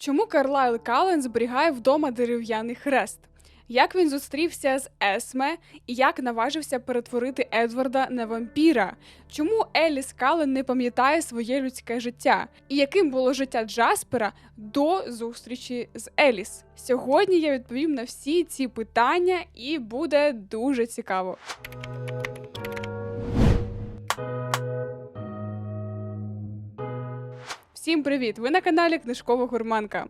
Чому Карлайл Кален зберігає вдома дерев'яний хрест? Як він зустрівся з Есме і як наважився перетворити Едварда на вампіра? Чому Еліс Кален не пам'ятає своє людське життя? І яким було життя Джаспера до зустрічі з Еліс? Сьогодні я відповім на всі ці питання, і буде дуже цікаво. Всім привіт! Ви на каналі Книжкова Гурманка.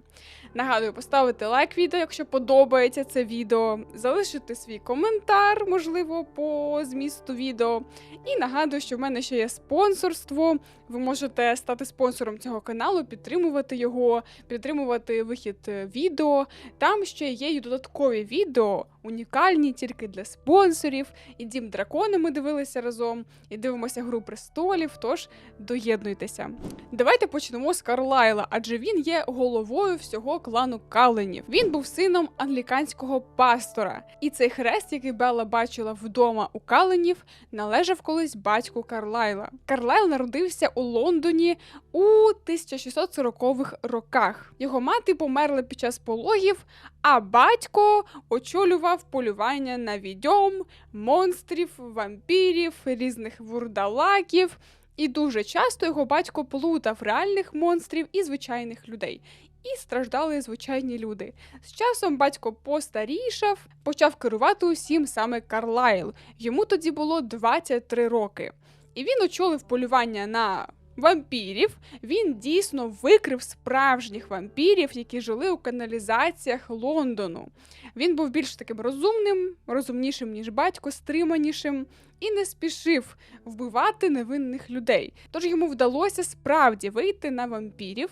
Нагадую, поставити лайк відео, якщо подобається це відео, залишити свій коментар, можливо, по змісту відео. І нагадую, що в мене ще є спонсорство. Ви можете стати спонсором цього каналу, підтримувати його, підтримувати вихід е, відео. Там ще є й додаткові відео, унікальні тільки для спонсорів. І дім дракона ми дивилися разом, і дивимося гру престолів. Тож доєднуйтеся. Давайте почнемо з Карлайла, адже він є головою всього клану Каленів. Він був сином англіканського пастора, і цей хрест, який Белла бачила вдома у Каленів, належав колись батьку Карлайла. Карлайл народився у Лондоні у 1640-х роках. Його мати померла під час пологів, а батько очолював полювання на відьом, монстрів, вампірів, різних вурдалаків. І дуже часто його батько плутав реальних монстрів і звичайних людей. І страждали звичайні люди. З часом батько постарішав, почав керувати усім саме Карлайл. Йому тоді було 23 роки. І він очолив полювання на вампірів. Він дійсно викрив справжніх вампірів, які жили у каналізаціях Лондону. Він був більш таким розумним, розумнішим, ніж батько, стриманішим. І не спішив вбивати невинних людей. Тож йому вдалося справді вийти на вампірів,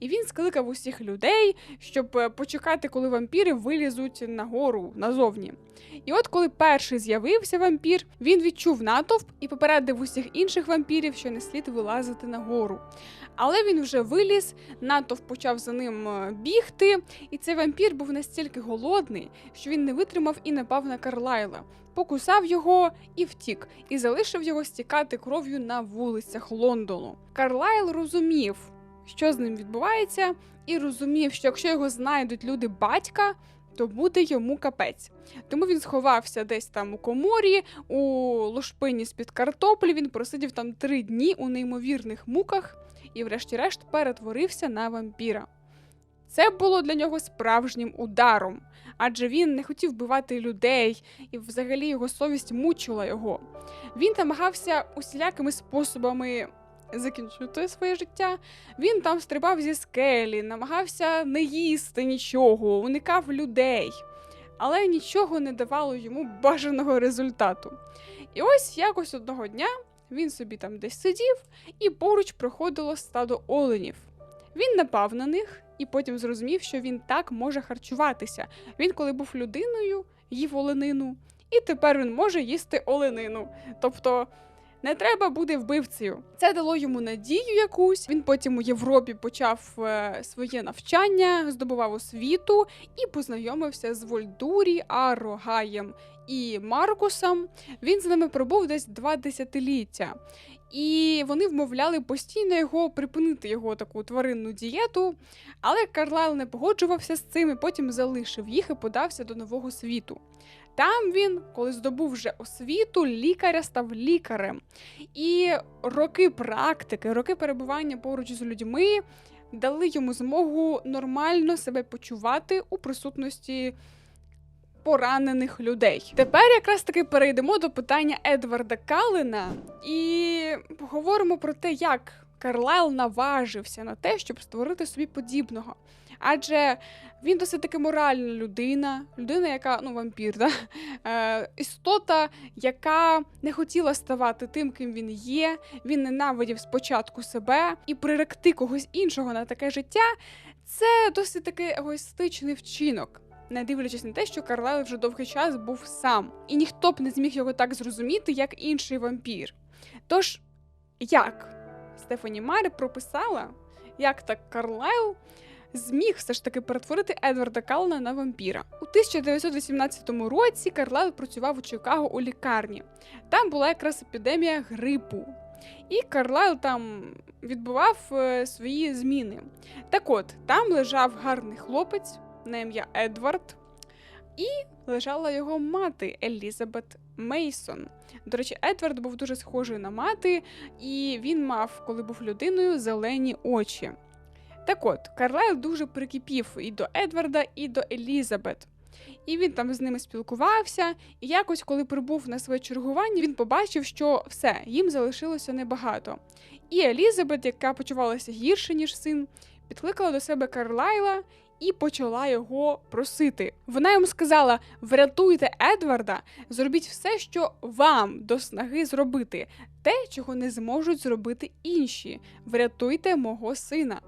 і він скликав усіх людей, щоб е, почекати, коли вампіри вилізуть нагору назовні. І от коли перший з'явився вампір, він відчув натовп і попередив усіх інших вампірів, що не слід вилазити нагору. Але він вже виліз, натовп почав за ним е, бігти, і цей вампір був настільки голодний, що він не витримав і напав на Карлайла. Покусав його і втік, і залишив його стікати кров'ю на вулицях Лондону. Карлайл розумів, що з ним відбувається, і розумів, що якщо його знайдуть люди батька, то буде йому капець. Тому він сховався десь там у коморі, у лошпині з-під картоплі. Він просидів там три дні у неймовірних муках і, врешті-решт, перетворився на вампіра. Це було для нього справжнім ударом, адже він не хотів вбивати людей, і взагалі його совість мучила його. Він намагався усілякими способами закінчити своє життя. Він там стрибав зі скелі, намагався не їсти нічого, уникав людей, але нічого не давало йому бажаного результату. І ось якось одного дня він собі там десь сидів, і поруч проходило стадо оленів. Він напав на них і потім зрозумів, що він так може харчуватися. Він, коли був людиною, їв оленину, і тепер він може їсти оленину. Тобто не треба бути вбивцею. Це дало йому надію якусь. Він потім у Європі почав е, своє навчання, здобував освіту і познайомився з Вольдурі, Арогаєм і Маркусом. Він з ними пробув десь два десятиліття. І вони вмовляли постійно його припинити його таку тваринну дієту. Але Карлайл не погоджувався з цим і потім залишив їх і подався до нового світу. Там він, коли здобув вже освіту, лікаря став лікарем. І роки практики, роки перебування поруч з людьми дали йому змогу нормально себе почувати у присутності поранених людей. Тепер якраз таки перейдемо до питання Едварда Калина і поговоримо про те, як Карлайл наважився на те, щоб створити собі подібного. Адже він досить таки моральна людина, людина, яка ну вампір, да? е, істота, яка не хотіла ставати тим, ким він є. Він ненавидів спочатку себе і приректи когось іншого на таке життя. Це досить таки егоїстичний вчинок. Не дивлячись на те, що Карлайл вже довгий час був сам, і ніхто б не зміг його так зрозуміти, як інший вампір. Тож, як Стефані Марі прописала, як так Карлайл зміг все ж таки перетворити Едварда Каллена на вампіра. У 1918 році Карлайл працював у Чикаго у лікарні. Там була якраз епідемія грипу. і Карлайл там відбував е, свої зміни. Так от, там лежав гарний хлопець на ім'я Едвард, і лежала його мати Елізабет Мейсон. До речі, Едвард був дуже схожий на мати, і він мав, коли був людиною, зелені очі. Так от, Карлайл дуже прикипів і до Едварда, і до Елізабет. І він там з ними спілкувався. І якось, коли прибув на своє чергування, він побачив, що все, їм залишилося небагато. І Елізабет, яка почувалася гірше, ніж син, підкликала до себе Карлайла і почала його просити. Вона йому сказала: врятуйте Едварда, зробіть все, що вам до снаги зробити, те, чого не зможуть зробити інші. Врятуйте мого сина.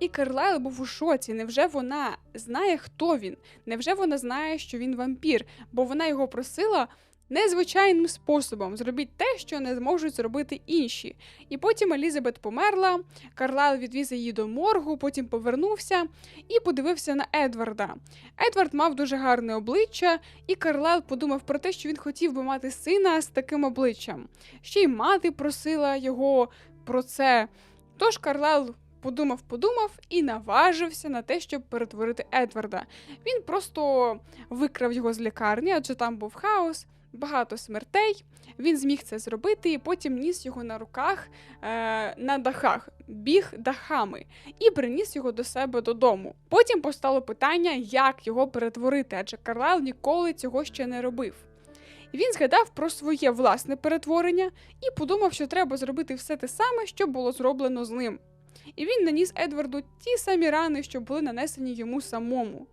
І Карлайл був у шоці. Невже вона знає, хто він? Невже вона знає, що він вампір? Бо вона його просила незвичайним способом зробіть те, що не зможуть зробити інші. І потім Елізабет померла, Карлайл відвіз її до моргу, потім повернувся і подивився на Едварда. Едвард мав дуже гарне обличчя, і Карлайл подумав про те, що він хотів би мати сина з таким обличчям. Ще й мати просила його про це. Тож Карлайл подумав, подумав і наважився на те, щоб перетворити Едварда. Він просто викрав його з лікарні, адже там був хаос багато смертей. Він зміг це зробити, і потім ніс його на руках е, на дахах, біг дахами і приніс його до себе додому. Потім постало питання, як його перетворити, адже Карлайл ніколи цього ще не робив. Він згадав про своє власне перетворення і подумав, що треба зробити все те саме, що було зроблено з ним. І він наніс Едварду ті самі рани, що були нанесені йому самому.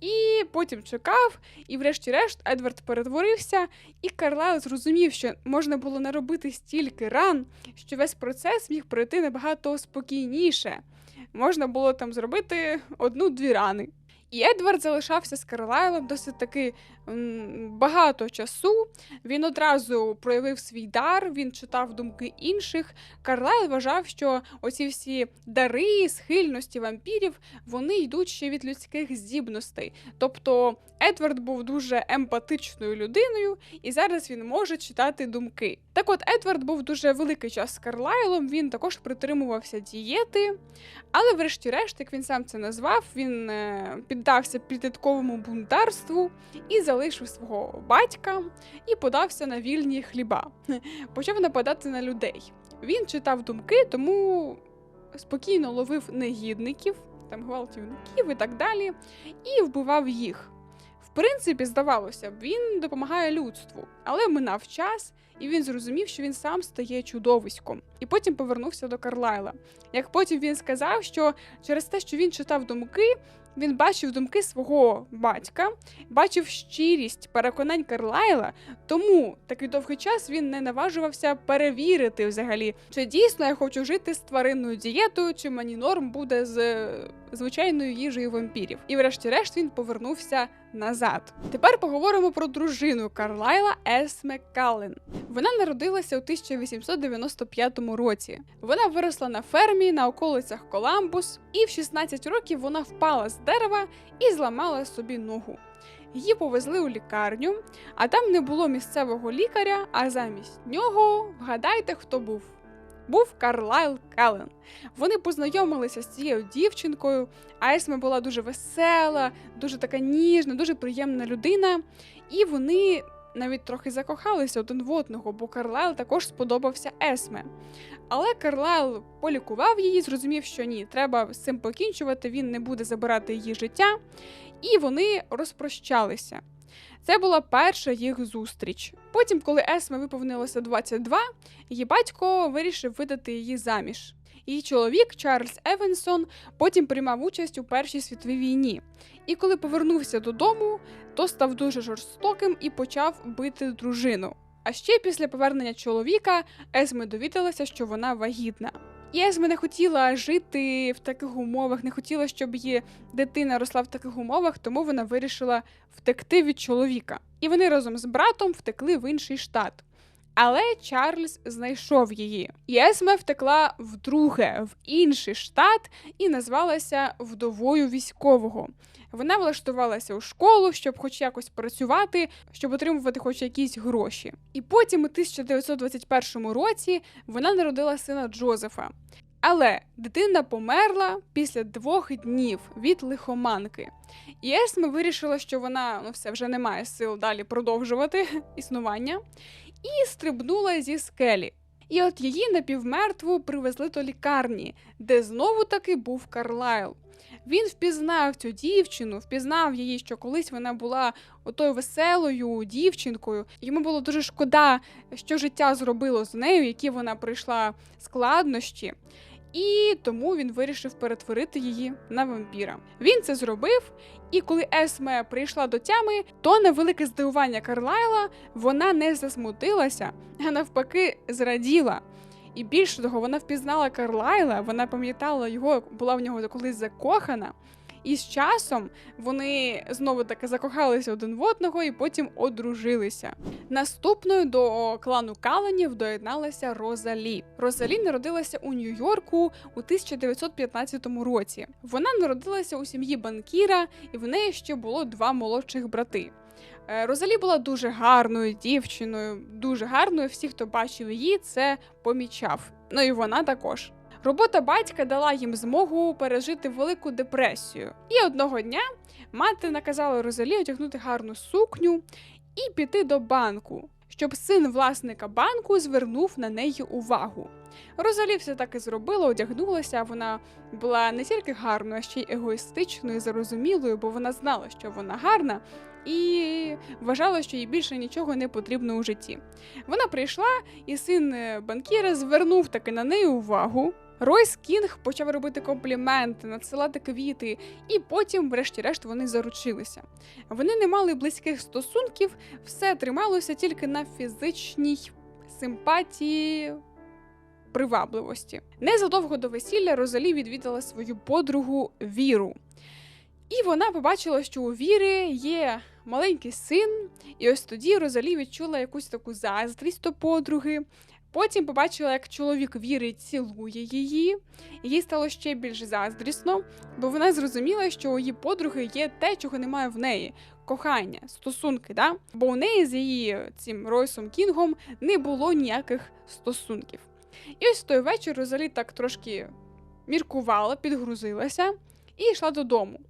І потім чекав, і, врешті-решт, Едвард перетворився, і Карлайл зрозумів, що можна було наробити стільки ран, що весь процес міг пройти набагато спокійніше. Можна було там зробити одну-дві рани. І Едвард залишався з Карлайлом досить таки багато часу. Він одразу проявив свій дар, він читав думки інших. Карлайл вважав, що оці всі дари, схильності вампірів вони йдуть ще від людських здібностей. Тобто Едвард був дуже емпатичною людиною, і зараз він може читати думки. Так от Едвард був дуже великий час з Карлайлом, він також притримувався дієти, але, врешті-решт, як він сам це назвав, він е, піддався підлітковому бунтарству і залишив свого батька і подався на вільні хліба. Почав нападати на людей. Він читав думки, тому спокійно ловив негідників, там гвалтівників і так далі, і вбивав їх. В принципі, здавалося б, він допомагає людству, але минав час, і він зрозумів, що він сам стає чудовиськом. І потім повернувся до Карлайла. Як потім він сказав, що через те, що він читав думки, він бачив думки свого батька, бачив щирість переконань Карлайла, тому такий довгий час він не наважувався перевірити взагалі, чи дійсно я хочу жити з тваринною дієтою, чи мені норм буде з звичайною їжею вампірів. І, врешті-решт, він повернувся назад. Тепер поговоримо про дружину Карлайла Есме Каллен. Вона народилася у 1895 році. Вона виросла на фермі на околицях Коламбус, і в 16 років вона впала з дерева і зламала собі ногу. Її повезли у лікарню, а там не було місцевого лікаря. А замість нього вгадайте, хто був був Карлайл Келлен. Вони познайомилися з цією дівчинкою. Айсме була дуже весела, дуже така ніжна, дуже приємна людина. І вони навіть трохи закохалися один в одного, бо Карлайл також сподобався Есме. Але Карлайл полікував її, зрозумів, що ні, треба з цим покінчувати, він не буде забирати її життя. І вони розпрощалися. Це була перша їх зустріч. Потім, коли Есме виповнилося 22, її батько вирішив видати її заміж. Її чоловік Чарльз Евенсон потім приймав участь у Першій світовій війні. І коли повернувся додому, то став дуже жорстоким і почав бити дружину. А ще після повернення чоловіка Есме довідалася, що вона вагітна. Есме не хотіла жити в таких умовах, не хотіла, щоб її дитина росла в таких умовах, тому вона вирішила втекти від чоловіка. І вони разом з братом втекли в інший штат. Але Чарльз знайшов її. І Есме втекла вдруге в інший штат і назвалася вдовою військового. Вона влаштувалася у школу, щоб хоч якось працювати, щоб отримувати хоч якісь гроші. І потім, у 1921 році, вона народила сина Джозефа. Але дитина померла після двох днів від лихоманки. І Есме вирішила, що вона ну все вже не має сил далі продовжувати існування, і стрибнула зі скелі. І от її напівмертву привезли до лікарні, де знову таки був Карлайл. Він впізнав цю дівчину, впізнав її, що колись вона була отою веселою дівчинкою. Йому було дуже шкода, що життя зробило з нею, які вона пройшла складнощі. І тому він вирішив перетворити її на вампіра. Він це зробив, і коли Есме прийшла до тями, то на велике здивування Карлайла вона не засмутилася, а навпаки, зраділа. І більше того, вона впізнала Карлайла, вона пам'ятала його, була в нього колись закохана. І з часом вони знову таки закохалися один в одного і потім одружилися. Наступною до клану Каленів доєдналася Розалі. Розалі народилася у Нью-Йорку у 1915 році. Вона народилася у сім'ї банкіра, і в неї ще було два молодших брати. Е, Розалі була дуже гарною дівчиною, дуже гарною. Всі, хто бачив її, це помічав. Ну і вона також. Робота батька дала їм змогу пережити велику депресію. І одного дня мати наказала Розалі одягнути гарну сукню і піти до банку, щоб син власника банку звернув на неї увагу. Розалі все так і зробила, одягнулася. Вона була не тільки гарною, а ще й егоїстичною, зарозумілою, бо вона знала, що вона гарна, і вважала, що їй більше нічого не потрібно у житті. Вона прийшла, і син е, банкіра звернув таки на неї увагу. Ройс Кінг почав робити компліменти, надсилати квіти, і потім, врешті-решт, вони заручилися. Вони не мали близьких стосунків, все трималося тільки на фізичній симпатії. Привабливості. Незадовго до весілля Розалі відвідала свою подругу Віру. І вона побачила, що у Віри є маленький син, і ось тоді Розалі відчула якусь таку заздрість до подруги. Потім побачила, як чоловік Віри цілує її, і їй стало ще більш заздрісно, бо вона зрозуміла, що у її подруги є те, чого немає в неї кохання, стосунки. да? Бо у неї з її цим Ройсом Кінгом не було ніяких стосунків. І ось той вечір Розалі так трошки міркувала, підгрузилася і йшла додому.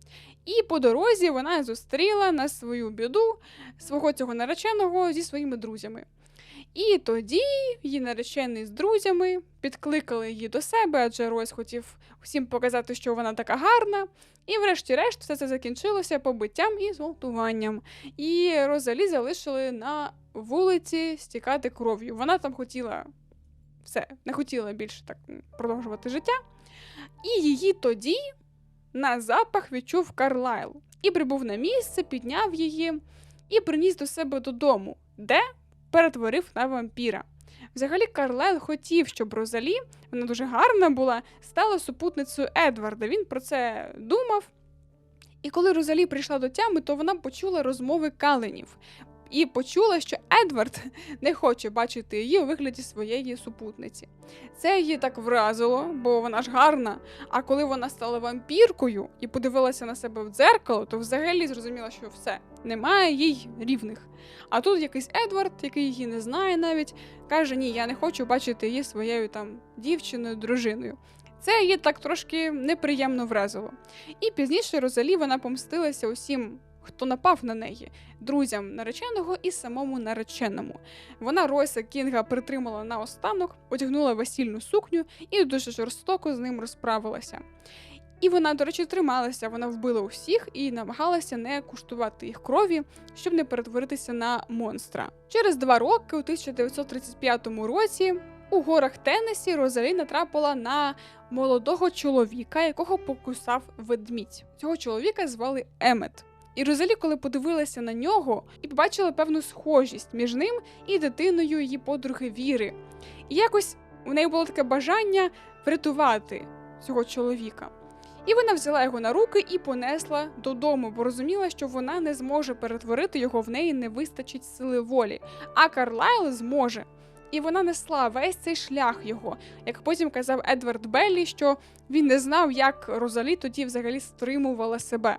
І по дорозі вона зустріла на свою біду свого цього нареченого зі своїми друзями. І тоді її наречений з друзями підкликали її до себе, адже Ройс хотів всім показати, що вона така гарна. І, врешті-решт, все це закінчилося побиттям і зґвалтуванням. І Розалі залишили на вулиці стікати кров'ю. Вона там хотіла все, не хотіла більше так продовжувати життя. І її тоді на запах відчув Карлайл і прибув на місце, підняв її і приніс до себе додому, де перетворив на вампіра. Взагалі, Карлайл хотів, щоб Розалі, вона дуже гарна була, стала супутницею Едварда. Він про це думав. І коли Розалі прийшла до тями, то вона почула розмови каленів і почула, що Едвард не хоче бачити її у вигляді своєї супутниці. Це її так вразило, бо вона ж гарна. А коли вона стала вампіркою і подивилася на себе в дзеркало, то взагалі зрозуміла, що все немає їй рівних. А тут якийсь Едвард, який її не знає навіть, каже: Ні, я не хочу бачити її своєю там дівчиною, дружиною. Це її так трошки неприємно вразило. І пізніше Розалі вона помстилася усім хто напав на неї, друзям нареченого і самому нареченому. Вона Ройса Кінга притримала на останок, одягнула весільну сукню і дуже жорстоко з ним розправилася. І вона, до речі, трималася, вона вбила усіх і намагалася не куштувати їх крові, щоб не перетворитися на монстра. Через два роки, у 1935 році, у горах Теннесі Розалі натрапила на молодого чоловіка, якого покусав ведмідь. Цього чоловіка звали Емет. І Розалі, коли подивилася на нього і побачила певну схожість між ним і дитиною її подруги Віри. І якось у неї було таке бажання врятувати цього чоловіка. І вона взяла його на руки і понесла додому, бо розуміла, що вона не зможе перетворити його, в неї не вистачить сили волі. А Карлайл зможе. І вона несла весь цей шлях його. Як потім казав Едвард Беллі, що він не знав, як Розалі тоді взагалі стримувала себе.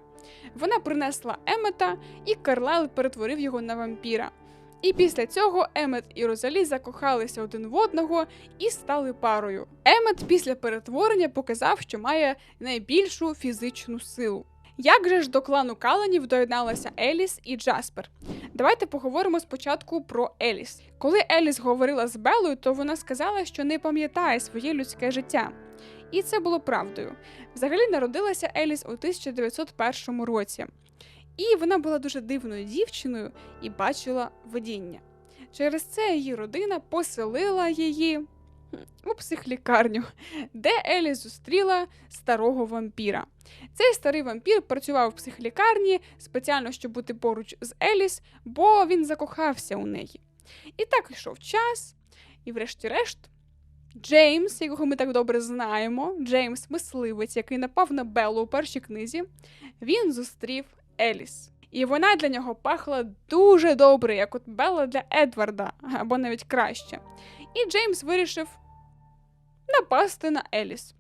Вона принесла Емета, і Карлайл перетворив його на вампіра. І після цього Емет і Розалі закохалися один в одного і стали парою. Емет після перетворення показав, що має найбільшу фізичну силу. Як же ж до клану Каланів доєдналася Еліс і Джаспер? Давайте поговоримо спочатку про Еліс. Коли Еліс говорила з Белою, то вона сказала, що не пам'ятає своє людське життя. І це було правдою. Взагалі народилася Еліс у 1901 році. І вона була дуже дивною дівчиною і бачила видіння. Через це її родина поселила її у психлікарню, де Елі зустріла старого вампіра. Цей старий вампір працював в психлікарні спеціально, щоб бути поруч з Еліс, бо він закохався у неї. І так йшов час, і, врешті-решт, Джеймс, якого ми так добре знаємо, Джеймс мисливець, який напав на Беллу у першій книзі, він зустрів Еліс. І вона для нього пахла дуже добре, як от Белла для Едварда, або навіть краще. І Джеймс вирішив напасти на Еліс.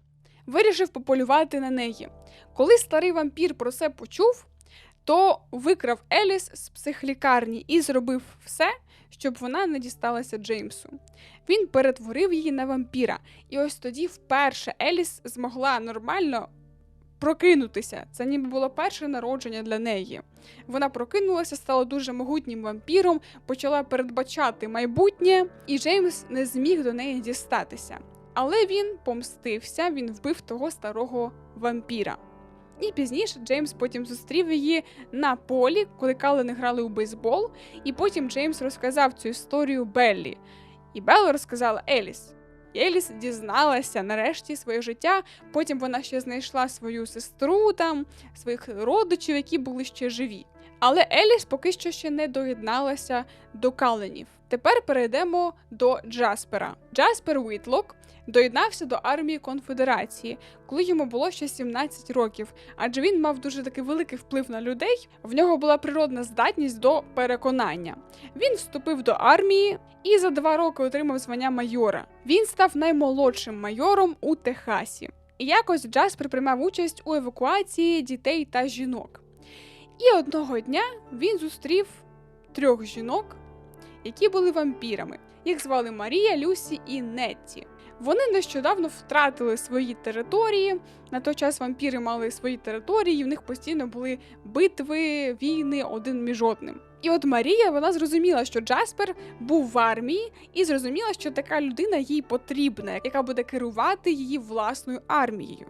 Вирішив пополювати на неї. Коли старий вампір про це почув, то викрав Еліс з психлікарні і зробив все, щоб вона не дісталася Джеймсу. Він перетворив її на вампіра, і ось тоді вперше Еліс змогла нормально прокинутися. Це ніби було перше народження для неї. Вона прокинулася, стала дуже могутнім вампіром, почала передбачати майбутнє, і Джеймс не зміг до неї дістатися. Але він помстився, він вбив того старого вампіра. І пізніше Джеймс потім зустрів її на полі, коли Калени грали у бейсбол, і потім Джеймс розказав цю історію Беллі. І Белла розказала Еліс. Еліс дізналася нарешті своє життя. Потім вона ще знайшла свою сестру, там, своїх родичів, які були ще живі. Але Еліс поки що ще не доєдналася до Каленів. Тепер перейдемо до Джаспера. Джаспер Уітлок доєднався до армії конфедерації, коли йому було ще 17 років, адже він мав дуже такий великий вплив на людей. В нього була природна здатність до переконання. Він вступив до армії і за два роки отримав звання майора. Він став наймолодшим майором у Техасі. І якось Джаспер приймав участь у евакуації дітей та жінок. І одного дня він зустрів трьох жінок, які були вампірами. Їх звали Марія, Люсі і Нетті. Вони нещодавно втратили свої території. На той час вампіри мали свої території, і в них постійно були битви, війни один між одним. І от Марія вона зрозуміла, що Джаспер був в армії, і зрозуміла, що така людина їй потрібна, яка буде керувати її власною армією.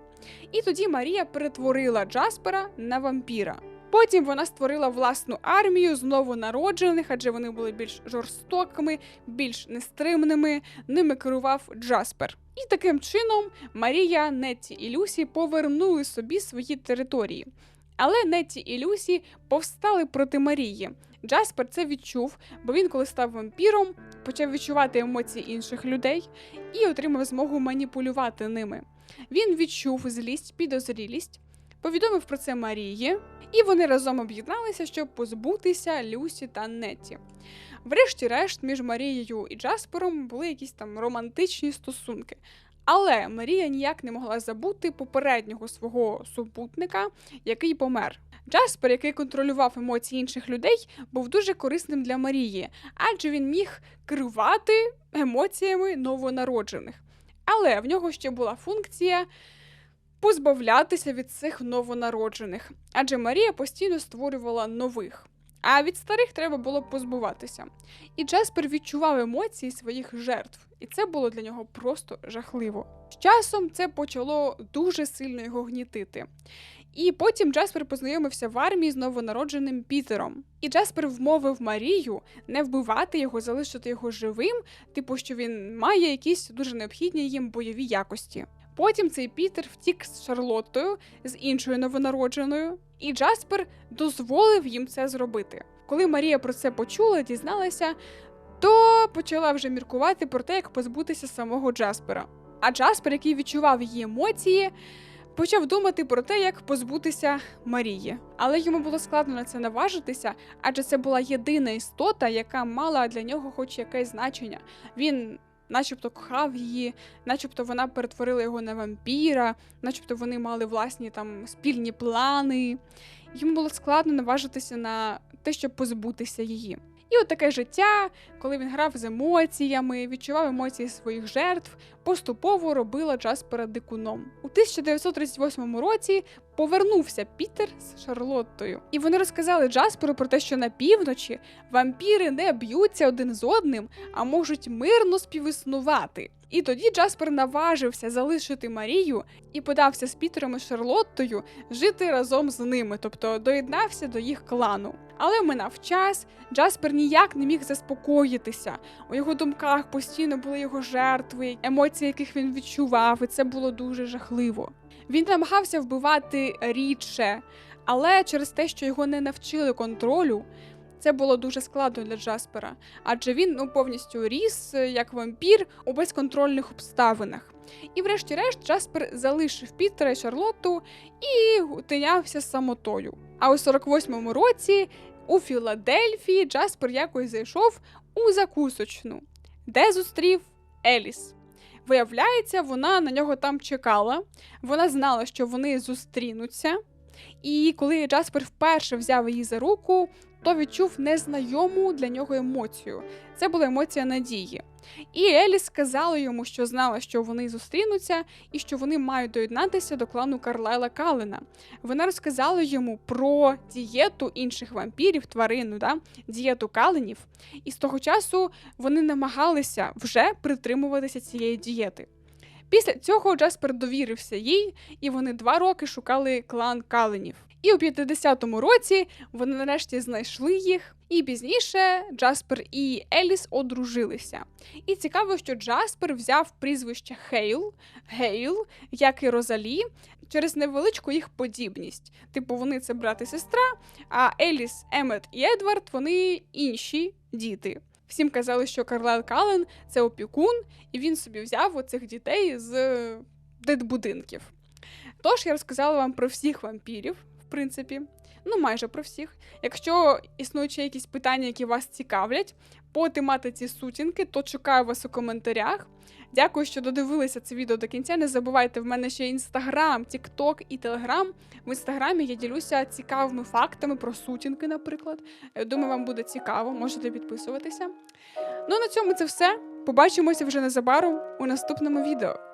І тоді Марія перетворила Джаспера на вампіра. Потім вона створила власну армію знову народжених, адже вони були більш жорстокими, більш нестримними. Ними керував Джаспер. І таким чином Марія, Нетті і Люсі повернули собі свої території. Але Нетті і Люсі повстали проти Марії. Джаспер це відчув, бо він, коли став вампіром, почав відчувати емоції інших людей і отримав змогу маніпулювати ними. Він відчув злість, підозрілість, повідомив про це Марії, і вони разом об'єдналися, щоб позбутися Люсі та Нетті. Врешті-решт, між Марією і Джаспером були якісь там романтичні стосунки. Але Марія ніяк не могла забути попереднього свого супутника, який помер. Джаспер, який контролював емоції інших людей, був дуже корисним для Марії, адже він міг керувати емоціями новонароджених. Але в нього ще була функція позбавлятися від цих новонароджених, адже Марія постійно створювала нових. А від старих треба було позбуватися. І Джаспер відчував емоції своїх жертв, і це було для нього просто жахливо. З часом це почало дуже сильно його гнітити. І потім Джаспер познайомився в армії з новонародженим Пітером. І Джаспер вмовив Марію не вбивати його, залишити його живим, типу, що він має якісь дуже необхідні їм бойові якості. Потім цей Пітер втік з Шарлоттою, з іншою новонародженою, і Джаспер дозволив їм це зробити. Коли Марія про це почула, дізналася, то почала вже міркувати про те, як позбутися самого Джаспера. А Джаспер, який відчував її емоції, почав думати про те, як позбутися Марії. Але йому було складно на це наважитися, адже це була єдина істота, яка мала для нього хоч якесь значення. Він. Начебто кохав її, начебто вона перетворила його на вампіра, начебто вони мали власні там спільні плани. Йому було складно наважитися на те, щоб позбутися її. І от таке життя, коли він грав з емоціями, відчував емоції своїх жертв, поступово робила Джаспера дикуном. У 1938 році повернувся Пітер з Шарлоттою, і вони розказали Джасперу про те, що на півночі вампіри не б'ються один з одним, а можуть мирно співіснувати. І тоді Джаспер наважився залишити Марію і подався з Пітером і Шарлоттою жити разом з ними, тобто доєднався до їх клану. Але минав час, Джаспер ніяк не міг заспокоїтися. У його думках постійно були його жертви, емоції, яких він відчував, і це було дуже жахливо. Він намагався вбивати рідше, але через те, що його не навчили контролю, це було дуже складно для Джаспера, адже він ну, повністю ріс е, як вампір у безконтрольних обставинах. І, врешті-решт, Джаспер залишив Пітера і Шарлотту і тинявся самотою. А у 48-му році у Філадельфії Джаспер якось зайшов у закусочну, де зустрів Еліс. Виявляється, вона на нього там чекала. Вона знала, що вони зустрінуться. І коли Джаспер вперше взяв її за руку, то відчув незнайому для нього емоцію. Це була емоція надії. І Еліс сказала йому, що знала, що вони зустрінуться, і що вони мають доєднатися до клану Карлайла Калена. Вона розказала йому про дієту інших вампірів, тварину, да? дієту каленів. І з того часу вони намагалися вже притримуватися цієї дієти. Після цього Джаспер довірився їй, і вони два роки шукали клан Каленів. І у 50-му році вони нарешті знайшли їх. І пізніше Джаспер і Еліс одружилися. І цікаво, що Джаспер взяв прізвище Хейл, Гейл, як і Розалі, через невеличку їх подібність. Типу, вони це брат і сестра, а Еліс, Емет і Едвард вони інші діти. Всім казали, що Карлайл Кален це опікун, і він собі взяв оцих дітей з дитбудинків. Тож я розказала вам про всіх вампірів, в принципі, ну майже про всіх. Якщо існують ще якісь питання, які вас цікавлять по тематиці сутінки, то чекаю вас у коментарях. Дякую, що додивилися це відео до кінця. Не забувайте, в мене ще інстаграм, тікток і телеграм. В інстаграмі я ділюся цікавими фактами про сутінки, наприклад. Е, Думаю, вам буде цікаво, можете підписуватися. Ну на цьому це все. Побачимося вже незабаром у наступному відео.